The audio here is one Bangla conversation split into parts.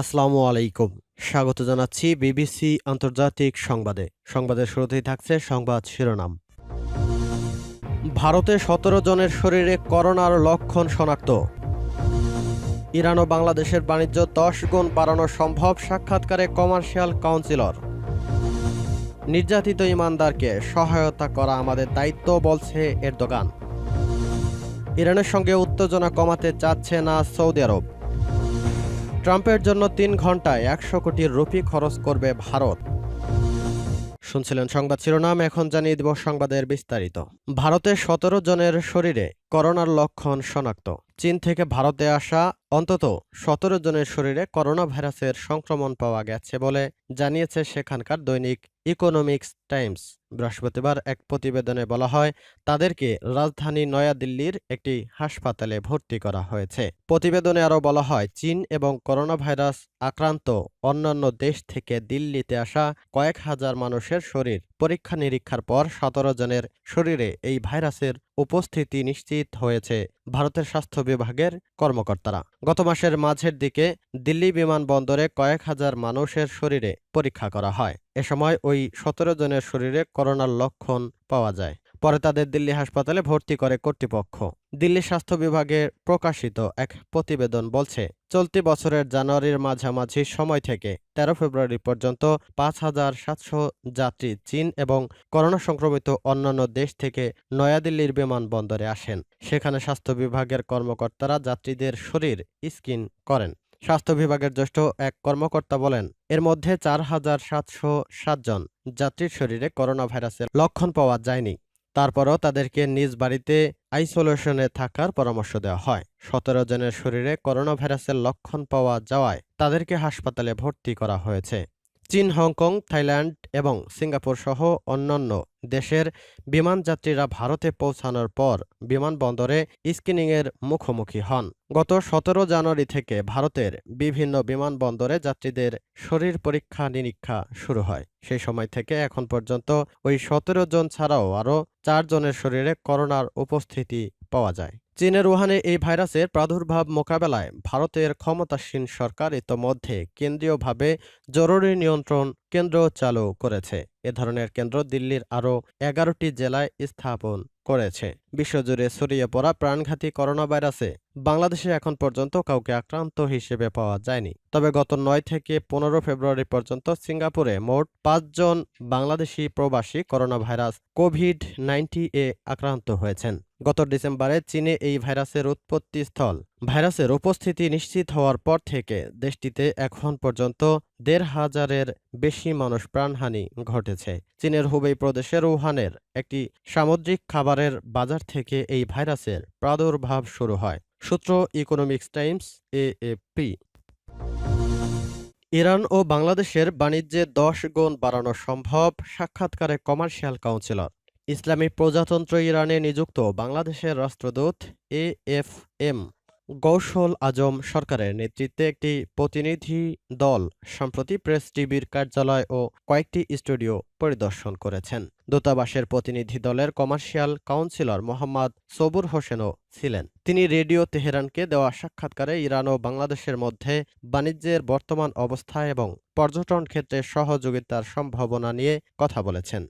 আসসালামু আলাইকুম। স্বাগত জানাচ্ছি বিবিসি আন্তর্জাতিক সংবাদে। সংবাদের শুরুতেই থাকছে সংবাদ শিরোনাম। ভারতে সতেরো জনের শরীরে করোনার লক্ষণ শনাক্ত। ইরান ও বাংলাদেশের বাণিজ্য দশ গুণ বাড়ানো সম্ভব, সাক্ষাৎকারে কমার্শিয়াল কাউন্সিলর। নির্যাতিত ইমানদারকে সহায়তা করা আমাদের দায়িত্ব, বলছে এর দোকান ইরানের সঙ্গে উত্তেজনা কমাতে চাচ্ছে না সৌদি আরব। ট্রাম্পের জন্য তিন ঘন্টায় একশো কোটি রুপি খরচ করবে ভারত। শুনছিলেন সংবাদ শিরোনাম, এখন জানিয়ে দিব সংবাদের বিস্তারিত। ভারতে সতেরো জনের শরীরে করোনার লক্ষণ শনাক্ত। চীন থেকে ভারতে আসা অন্তত সতেরো জনের শরীরে করোনা ভাইরাসের সংক্রমণ পাওয়া গেছে বলে জানিয়েছে সেখানকার দৈনিক ইকোনমিক্স টাইমস। বৃহস্পতিবার এক প্রতিবেদনে বলা হয়, তাদেরকে রাজধানী নয়াদিল্লির একটি হাসপাতালে ভর্তি করা হয়েছে। প্রতিবেদনে আরও বলা হয়, চীন এবং করোনা ভাইরাস আক্রান্ত অন্যান্য দেশ থেকে দিল্লিতে আসা কয়েক হাজার মানুষের শরীর। পরীক্ষা নিরীক্ষার পর সতেরো জনের শরীরে এই ভাইরাসের উপস্থিতি নিশ্চিত হয়েছে ভারতের স্বাস্থ্য বিভাগের কর্মকর্তারা। গত মাসের মাঝের দিকে দিল্লি বিমানবন্দরে কয়েক হাজার মানুষের শরীরে পরীক্ষা করা হয়। এ সময় ওই সতেরো জনের শরীরে করোনার লক্ষণ পাওয়া যায়। পরে তাদের দিল্লি হাসপাতালে ভর্তি করে কর্তৃপক্ষ। দিল্লি স্বাস্থ্য বিভাগে প্রকাশিত এক প্রতিবেদন বলছে, চলতি বছরের জানুয়ারির মাঝামাঝি সময় থেকে তেরো ফেব্রুয়ারি পর্যন্ত পাঁচ হাজার সাতশো যাত্রী চীন এবং করোনা সংক্রমিত অন্যান্য দেশ থেকে নয়াদিল্লির বিমানবন্দরে আসেন। সেখানে স্বাস্থ্য বিভাগের কর্মকর্তারা যাত্রীদের শরীর স্ক্রিন করেন। স্বাস্থ্য বিভাগের জ্যেষ্ঠ এক কর্মকর্তা বলেন, এর মধ্যে চার হাজার সাতশো সাতজন যাত্রীর শরীরে করোনা ভাইরাসের লক্ষণ পাওয়া যায়নি। তারপরও তাদেরকে নিজ বাড়িতে আইসোলেশনে থাকার পরামর্শ দেওয়া হয়। সতেরো জনের শরীরে করোনা ভাইরাসের লক্ষণ পাওয়া যাওয়ায় তাদেরকে হাসপাতালে ভর্তি করা হয়েছে। চীন, হংকং, থাইল্যান্ড এবং সিঙ্গাপুর সহ অন্যান্য দেশের বিমান যাত্রীরা ভারতে পৌঁছানোর পর বিমানবন্দরে স্ক্রিনিংয়ের মুখোমুখি হন। গত সতেরো জানুয়ারি থেকে ভারতের বিভিন্ন বিমানবন্দরে যাত্রীদের শরীর পরীক্ষা নিরীক্ষা শুরু হয়। সেই সময় থেকে এখন পর্যন্ত ওই সতেরো জন ছাড়াও আরও চারজনের শরীরে করোনার উপস্থিতি পাওয়া যায়। চীনের ওহানে এই ভাইরাসের প্রাদুর্ভাব মোকাবেলায় ভারতের ক্ষমতাসীন সরকার ইতোমধ্যে কেন্দ্রীয়ভাবে জরুরি নিয়ন্ত্রণ কেন্দ্র চালু করেছে। এ ধরনের কেন্দ্র দিল্লির আরও এগারোটি জেলায় স্থাপন করেছে। বিশ্বজুড়ে ছড়িয়ে পড়া প্রাণঘাতী করোনা ভাইরাসে বাংলাদেশে এখন পর্যন্ত কাউকে আক্রান্ত হিসেবে পাওয়া যায়নি। তবে গত নয় থেকে পনেরো ফেব্রুয়ারি পর্যন্ত সিঙ্গাপুরে মোট পাঁচজন বাংলাদেশি প্রবাসী করোনা ভাইরাস কোভিড নাইন্টি এ আক্রান্ত হয়েছেন। গত ডিসেম্বরে চীনে এই ভাইরাসের উৎপত্তি স্থল। ভাইরাসের উপস্থিতি নিশ্চিত হওয়ার পর থেকে দেশটিতে এখন পর্যন্ত দেড় হাজারের বেশি মানুষ প্রাণহানি ঘটেছে। চীনের হুবেই প্রদেশের উহানের একটি সামুদ্রিক খাবারের বাজার থেকে এই ভাইরাসের প্রাদুর্ভাব শুরু হয়। সূত্র ইকোনমিক্স টাইমস এএপি ইরান ও বাংলাদেশের বাণিজ্যে দশ গুণ বাড়ানো সম্ভব, সাক্ষাৎকারে কমার্শিয়াল কাউন্সিলর। ইসলামী প্রজাতন্ত্র ইরানে নিযুক্ত বাংলাদেশের রাষ্ট্রদূত এ এফ এম গৌসল আজম সরকারের নেতৃত্বে একটি প্রতিনিধি দল সম্প্রতি প্রেস টিভির কার্যালয় ও কয়েকটি স্টুডিও পরিদর্শন করেছেন। দূতাবাসের প্রতিনিধি দলের কমার্শিয়াল কাউন্সিলর মোহাম্মদ সবুর হোসেনও ছিলেন। তিনি রেডিও তেহরানকে দেওয়া সাক্ষাৎকারে ইরান ও বাংলাদেশের মধ্যে বাণিজ্যের বর্তমান অবস্থা এবং পর্যটন ক্ষেত্রে সহযোগিতার সম্ভাবনা নিয়ে কথা বলেছেন।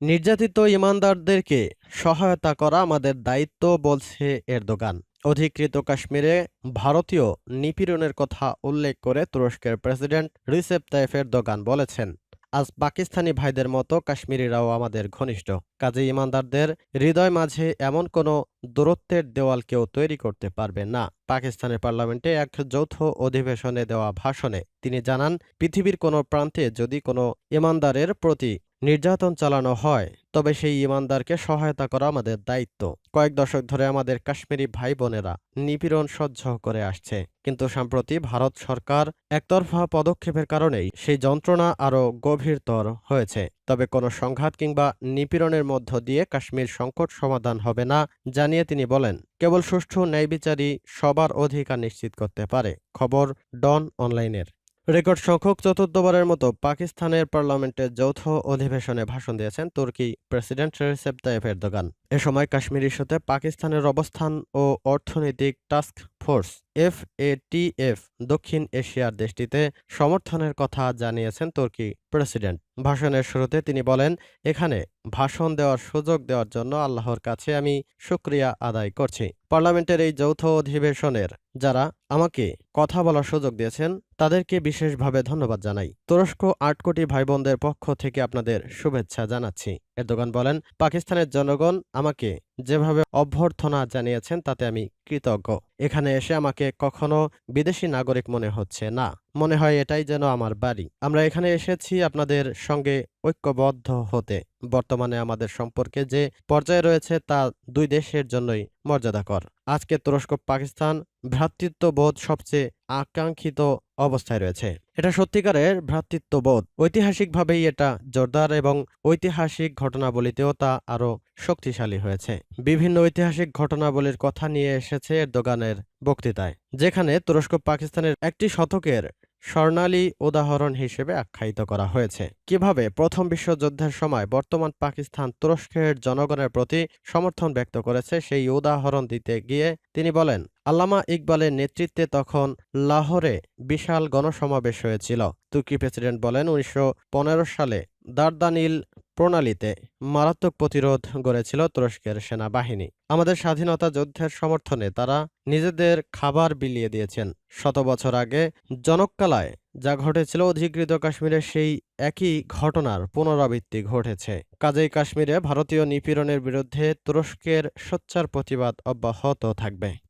নির্যাতিত ইমানদারদেরকে সহায়তা করা আমাদের দায়িত্ব, বলছে এরদোগান। অধিকৃত কাশ্মীরে ভারতীয় নিপীড়নের কথা উল্লেখ করে তুরস্কের প্রেসিডেন্ট রিসেপ তাইফ এরদোগান বলেছেন, আজ পাকিস্তানি ভাইদের মতো কাশ্মীরিরাও আমাদের ঘনিষ্ঠ। কাজে ইমানদারদের হৃদয় মাঝে এমন কোনো দূরত্বের দেওয়াল কেউ তৈরি করতে পারবে না। পাকিস্তানের পার্লামেন্টে এক যৌথ অধিবেশনে দেওয়া ভাষণে তিনি জানান, পৃথিবীর কোনো প্রান্তে যদি কোনো ইমানদারের প্রতি নির্যাতন চালানো হয়, তবে সেই ইমানদারকে সহায়তা করা আমাদের দায়িত্ব। কয়েক দশক ধরে আমাদের কাশ্মীরি ভাই বোনেরা নিপীড়ন সহ্য করে আসছে, কিন্তু সম্প্রতি ভারত সরকার একতরফা পদক্ষেপের কারণেই সেই যন্ত্রণা আরও গভীরতর হয়েছে। তবে কোনো সংঘাত কিংবা নিপীড়নের মধ্য দিয়ে কাশ্মীর সংকট সমাধান হবে না জানিয়ে তিনি বলেন, কেবল সুষ্ঠু ন্যায়বিচারী সবার অধিকার নিশ্চিত করতে পারে। খবর ডন অনলাইনের। রেকর্ড সংখ্যক চতুর্থবারের মতো পাকিস্তানের পার্লামেন্টের যৌথ অধিবেশনে ভাষণ দিয়েছেন তুর্কি প্রেসিডেন্ট রেসেপ তাইপ এরদোগান। এ সময় কাশ্মীর ইস্যুতে পাকিস্তানের অবস্থান ও অর্থনৈতিক টাস্ক ফোর্স এফএটিএফ দক্ষিণ এশিয়ার দেশটিতে সমর্থনের কথা জানিয়েছেন তুর্কি প্রেসিডেন্ট। ভাষণের শুরুতে তিনি বলেন, এখানে ভাষণ দেওয়ার সুযোগ দেওয়ার জন্য আল্লাহর কাছে আমি শুক্রিয়া আদায় করছি। পার্লামেন্টের এই যৌথ অধিবেশনের যারা আমাকে কথা বলার সুযোগ দিয়েছেন, তাদেরকে বিশেষভাবে ধন্যবাদ জানাই। তুরস্ক আট কোটি ভাই বোনদের পক্ষ থেকে আপনাদের শুভেচ্ছা জানাচ্ছি। এরদোগান বলেন, পাকিস্তানের জনগণ আমাকে যেভাবে অভ্যর্থনা জানিয়েছেন, তাতে আমি কৃতজ্ঞ। এখানে এসে আমাকে কখনো বিদেশি নাগরিক মনে হচ্ছে না। মনে হয় এটাই যেন আমার বাড়ি। আমরা এখানে এসেছি আপনাদের সঙ্গে ঐক্যবদ্ধ হতে। বর্তমানে আমাদের সম্পর্কে যে পর্যায়ে রয়েছে তা দুই দেশের জন্যই মর্যাদাকর। আজকে তুরস্ক, পাকিস্তান ভ্রাতৃত্ববোধ সবচেয়ে আকাঙ্ক্ষিত অবস্থায় রয়েছে। এটা সত্যিকারের ভ্রাতৃত্ববোধ। ঐতিহাসিকভাবেই এটা জোরদার এবং ঐতিহাসিক ঘটনাবলিতেও তা আরও শক্তিশালী হয়েছে। বিভিন্ন ঐতিহাসিক ঘটনাবলীর কথা নিয়ে এসেছে এরদোগানের বক্তৃতায়, যেখানে তুরস্ক, পাকিস্তানের একটি শতকের স্বর্ণালী উদাহরণ হিসেবে আখ্যায়িত করা হয়েছে। কীভাবে? প্রথম বিশ্বযুদ্ধের সময় বর্তমান পাকিস্তান তুরস্কের জনগণের প্রতি সমর্থন ব্যক্ত করেছে। সেই উদাহরণ দিতে গিয়ে তিনি বলেন, আল্লামা ইকবালের নেতৃত্বে তখন লাহোরে বিশাল গণসমাবেশ হয়েছিল। তুর্কি প্রেসিডেন্ট বলেন, উনিশশো পনেরো সালে দারদানিল প্রণালীতে মারাত্মক প্রতিরোধ গড়েছিল তুরস্কের সেনাবাহিনী। আমাদের স্বাধীনতা যুদ্ধের সমর্থনে তারা নিজেদের খাবার বিলিয়ে দিয়েছেন। শত বছর আগে জনককালায় যা ঘটেছিল অধিকৃত কাশ্মীরে সেই একই ঘটনার পুনরাবৃত্তি ঘটেছে। কাজেই কাশ্মীরে ভারতীয় নিপীড়নের বিরুদ্ধে তুরস্কের সোচ্চার প্রতিবাদ অব্যাহত থাকবে।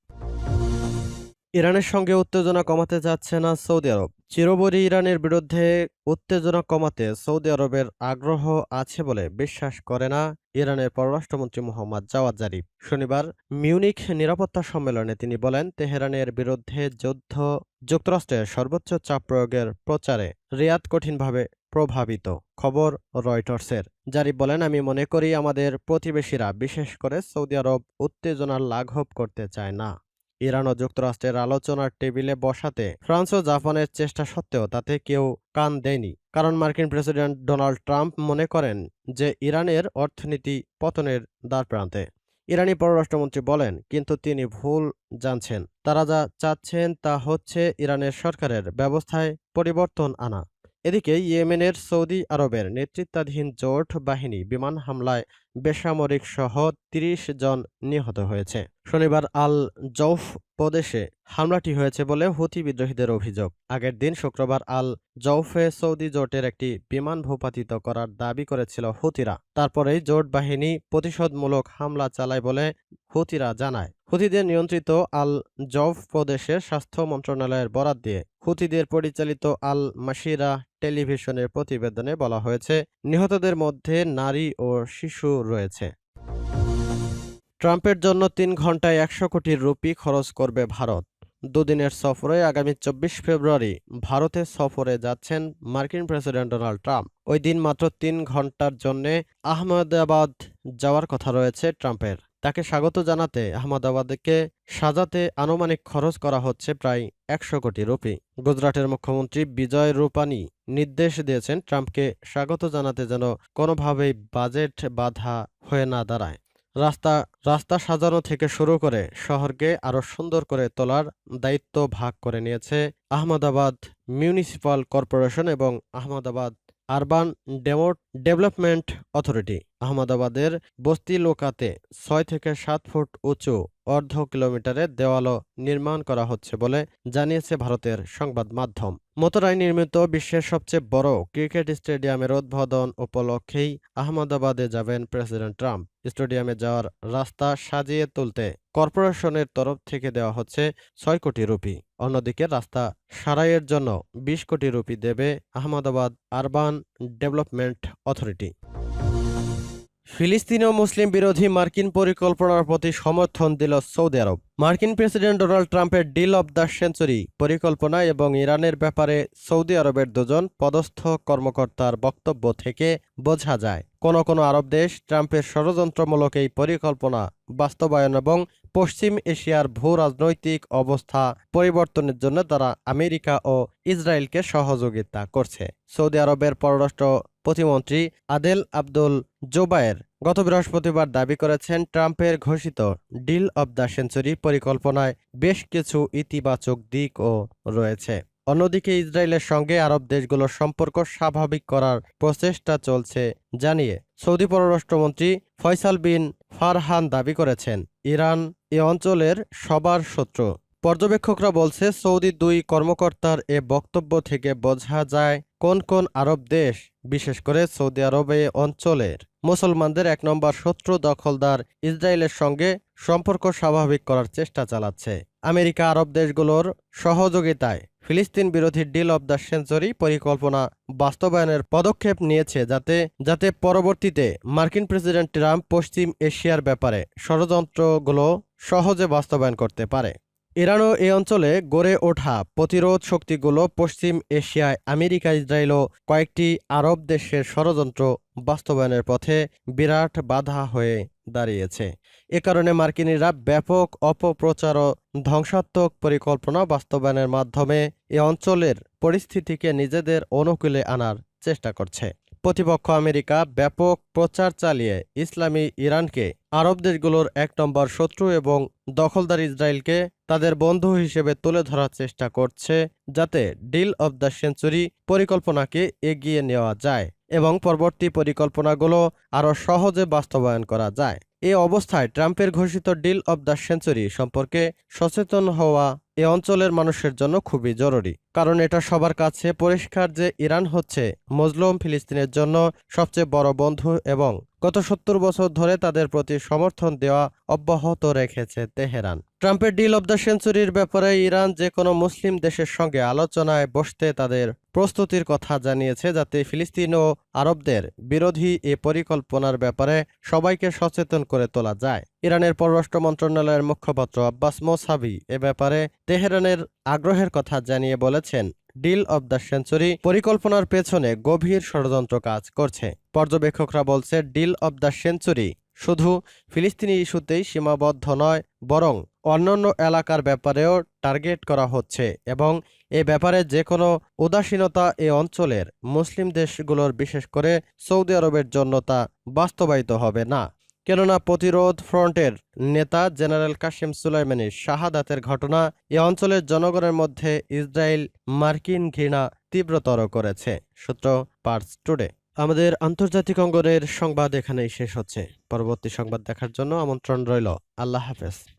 ইরানের সঙ্গে উত্তেজনা কমাতে যাচ্ছে না সৌদি আরব। চিরবরী ইরানের বিরুদ্ধে উত্তেজনা কমাতে সৌদি আরবের আগ্রহ আছে বলে বিশ্বাস করে না ইরানের পররাষ্ট্রমন্ত্রী মোহাম্মদ জাওয়াদ জারিফ। শনিবার মিউনিখ নিরাপত্তা সম্মেলনে তিনি বলেন, তেহরানের বিরুদ্ধে যুদ্ধ যুক্তরাষ্ট্রের সর্বোচ্চ চাপ প্রয়োগের প্রচারে রিয়াদ কঠিনভাবে প্রভাবিত খবর রয়টার্সের। জারিফ বলেন, আমি মনে করি আমাদের প্রতিবেশীরা, বিশেষ করে সৌদি আরব, উত্তেজনার লাঘব করতে চায় না। ইরান ও যুক্তরাষ্ট্রের আলোচনার টেবিলে বসাতে ফ্রান্স ও জাপানের চেষ্টা সত্ত্বেও তাতে কেউ কান দেয়নি। কারণ মার্কিন প্রেসিডেন্ট ডোনাল্ড ট্রাম্প মনে করেন যে ইরানের অর্থনীতি পতনের দ্বারপ্রান্তে। ইরানি পররাষ্ট্রমন্ত্রী বলেন, কিন্তু তিনি ভুল জানছেন। তারা যা চাচ্ছেন তা হচ্ছে ইরানের সরকারের ব্যবস্থায় পরিবর্তন আনা। এদিকে ইয়েমেনের সৌদি আরবের নেতৃত্বাধীন জোট বাহিনী বিমান হামলায় বেসামরিক সহ ৩০ জন নিহত হয়েছে। শনিবার আল জৌফ প্রদেশে হামলাটি হয়েছে বলে হুথি বিদ্রোহীদের অভিযোগ। আগের দিন শুক্রবার আল জৌফে সৌদি জোটের একটি বিমান ভূপাতিত করার দাবি করেছিল হুতিরা তারপরেই জোট বাহিনী প্রতিশোধমূলক হামলা চালায় বলে হুতিরা জানায়। হুতিদের নিয়ন্ত্রিত আল জৌফ প্রদেশের স্বাস্থ্য মন্ত্রণালয়ের বরাত দিয়ে হুতিদের পরিচালিত আল মাসিরা টেলিভিশনের প্রতিবেদনে বলা হয়েছে, নিহতদের মধ্যে নারী ও শিশু রয়েছে। ট্রাম্পের জন্য তিন ঘন্টায় একশো কোটি রুপি খরচ করবে ভারত। দুদিনের সফরে আগামী চব্বিশ ফেব্রুয়ারি ভারতে সফরে যাচ্ছেন মার্কিন প্রেসিডেন্ট ডোনাল্ড ট্রাম্প। ওই দিন মাত্র তিন ঘণ্টার জন্যে আহমেদাবাদ যাওয়ার কথা রয়েছে ট্রাম্পের। তাকে স্বাগত জানাতে আহমেদাবাদকে সাজাতে আনুমানিক খরচ করা হচ্ছে প্রায় একশো কোটি রুপি। গুজরাটের মুখ্যমন্ত্রী বিজয় রূপানি নির্দেশ দিয়েছেন ট্রাম্পকে স্বাগত জানাতে যেন কোনোভাবেই বাজেট বাধা হয়ে না দাঁড়ায়। রাস্তা রাস্তা সাজানো থেকে শুরু করে শহরকে আরও সুন্দর করে তোলার দায়িত্ব ভাগ করে নিয়েছে আহমেদাবাদ মিউনিসিপাল কর্পোরেশন এবং Ahmedabad urban demo development authority. আহমেদাবাদের বস্তি লোকাতে ছয় থেকে সাত ফুট উঁচু অর্ধ কিলোমিটারের দেওয়ালও নির্মাণ করা হচ্ছে বলে জানিয়েছে ভারতের সংবাদ মাধ্যম। মতরায় নির্মিত বিশ্বের সবচেয়ে বড় ক্রিকেট স্টেডিয়ামের উদ্বোধন উপলক্ষেই আহমেদাবাদে যাবেন প্রেসিডেন্ট ট্রাম্প। স্টেডিয়ামে যাওয়ার রাস্তা সাজিয়ে তুলতে কর্পোরেশনের তরফ থেকে দেওয়া হচ্ছে ছয় কোটি রুপি। অন্যদিকে রাস্তা সারাইয়ের জন্য বিশ কোটি রুপি দেবে আহমেদাবাদ আরবান ডেভেলপমেন্ট অথরিটি। ফিলিস্তিনি ও মুসলিম বিরোধী মার্কিন পরিকল্পনার প্রতি সমর্থন দিল সৌদি আরব। মার্কিন প্রেসিডেন্ট ডোনাল্ড ট্রাম্পের ডিল অব দ্য সেঞ্চুরি পরিকল্পনা এবং ইরানের ব্যাপারে সৌদি আরবের দুজন পদস্থ কর্মকর্তার বক্তব্য থেকে বোঝা যায়। কোনো কোনো আরব দেশ ট্রাম্পের ষড়যন্ত্রমূলক এই পরিকল্পনা বাস্তবায়ন এবং পশ্চিম এশিয়ার ভূ রাজনৈতিক অবস্থা পরিবর্তনের জন্য তারা আমেরিকা ও ইসরায়েলকে সহযোগিতা করছে। সৌদি আরবের পররাষ্ট্র প্রতিমন্ত্রী আদেল আব্দুল জোবায়ের গত বৃহস্পতিবার দাবি করেছেন, ট্রাম্পের ঘোষিত ডিল অব দ্য সেঞ্চুরি পরিকল্পনায় বেশ কিছু ইতিবাচক দিকও রয়েছে। অন্যদিকে ইসরায়েলের সঙ্গে আরব দেশগুলোর সম্পর্ক স্বাভাবিক করার প্রচেষ্টা চলছে জানিয়ে সৌদি পররাষ্ট্রমন্ত্রী ফয়সাল বিন ফারহান দাবি করেছেন। ইরান এ অঞ্চলের সবার শত্রু। পর্যবেক্ষকরা বলছে, সৌদি দুই কর্মকর্তার এ বক্তব্য থেকে বোঝা যায় কোন কোন আরব দেশ বিশেষ করে সৌদি আরবে অঞ্চলের মুসলমানদের এক নম্বর শত্রু দখলদার ইসরায়েলের সঙ্গে সম্পর্ক স্বাভাবিক করার চেষ্টা চালাচ্ছে। আমেরিকা আরব দেশগুলোর সহযোগিতায় ফিলিস্তিন বিরোধী ডিল অব দ্য সেঞ্চুরি পরিকল্পনা বাস্তবায়নের পদক্ষেপ নিয়েছে যাতে যাতে পরবর্তীতে মার্কিন প্রেসিডেন্ট ট্রাম্প পশ্চিম এশিয়ার ব্যাপারে ষড়যন্ত্রগুলো সহজে বাস্তবায়ন করতে পারে। ইরানও এই অঞ্চলে গড়ে ওঠা প্রতিরোধ শক্তিগুলো পশ্চিম এশিয়ায় আমেরিকা, ইসরায়েল ও কয়েকটি আরব দেশের ষড়যন্ত্র বাস্তবায়নের পথে বিরাট বাধা হয়ে দাঁড়িয়েছে। এ কারণে মার্কিনিরা ব্যাপক অপপ্রচার ও ধ্বংসাত্মক পরিকল্পনা বাস্তবায়নের মাধ্যমে এ অঞ্চলের পরিস্থিতিকে নিজেদের অনুকূলে আনার চেষ্টা করছে। প্রতিপক্ষ আমেরিকা ব্যাপক প্রচার চালিয়ে ইসলামী ইরানকে আরব দেশগুলোর এক নম্বর শত্রু এবং দখলদার ইসরায়েলকে তাদের বন্ধু হিসেবে তুলে ধরার চেষ্টা করছে যাতে ডিল অব দ্য সেঞ্চুরি পরিকল্পনাকে এগিয়ে নেওয়া যায় এবং পরবর্তী পরিকল্পনাগুলো আরও সহজে বাস্তবায়ন করা যায়। এ অবস্থায় ট্রাম্পের ঘোষিত ডিল অব দ্য সেঞ্চুরি সম্পর্কে সচেতন হওয়া এ অঞ্চলের মানুষের জন্য খুবই জরুরি, কারণ এটা সবার কাছে পরিষ্কার যে ইরান হচ্ছে মজলুম ফিলিস্তিনের জন্য সবচেয়ে বড় বন্ধু এবং গত সত্তর বছর ধরে তাদের প্রতি সমর্থন দেওয়া অব্যাহত রেখেছে তেহরান। ট্রাম্পের ডিল অব দ্য সেঞ্চুরির ব্যাপারে ইরান যে কোনো মুসলিম দেশের সঙ্গে আলোচনায় বসতে তাদের প্রস্তুতির কথা জানিয়েছে যাতে ফিলিস্তিন ও আরবদের বিরোধী এ পরিকল্পনার ব্যাপারে সবাইকে সচেতন করে তোলা যায়। ইরানের পররাষ্ট্র মন্ত্রণালয়ের মুখপাত্র আব্বাস মোসাবি এ ব্যাপারে তেহরানের আগ্রহের কথা জানিয়ে বলেছেন ডিল অব দ্য সেঞ্চুরি পরিকল্পনার পেছনে গভীর ষড়যন্ত্র কাজ করছে। পর্যবেক্ষকরা বলছে, ডিল অব দ্য সেঞ্চুরি শুধু ফিলিস্তিনি ইস্যুতেই সীমাবদ্ধ নয়, বরং অন্যান্য এলাকার ব্যাপারেও টার্গেট করা হচ্ছে এবং এ ব্যাপারে যে কোনো উদাসীনতা এ অঞ্চলের মুসলিম দেশগুলোর, বিশেষ করে সৌদি আরবের জন্য তা বাস্তবায়িত হবে না। কেননা প্রতিরোধ ফ্রন্টের নেতা জেনারেল কাশিম সুলাইমানির শাহাদাতের ঘটনা এ অঞ্চলের জনগণের মধ্যে ইসরায়েল মার্কিন ঘৃণা তীব্রতর করেছে। সূত্র পার্স টুডে। আমাদের আন্তর্জাতিক অঙ্গনের সংবাদ এখানেই শেষ হচ্ছে। পরবর্তী সংবাদ দেখার জন্য আমন্ত্রণ রইল। আল্লাহ হাফেজ।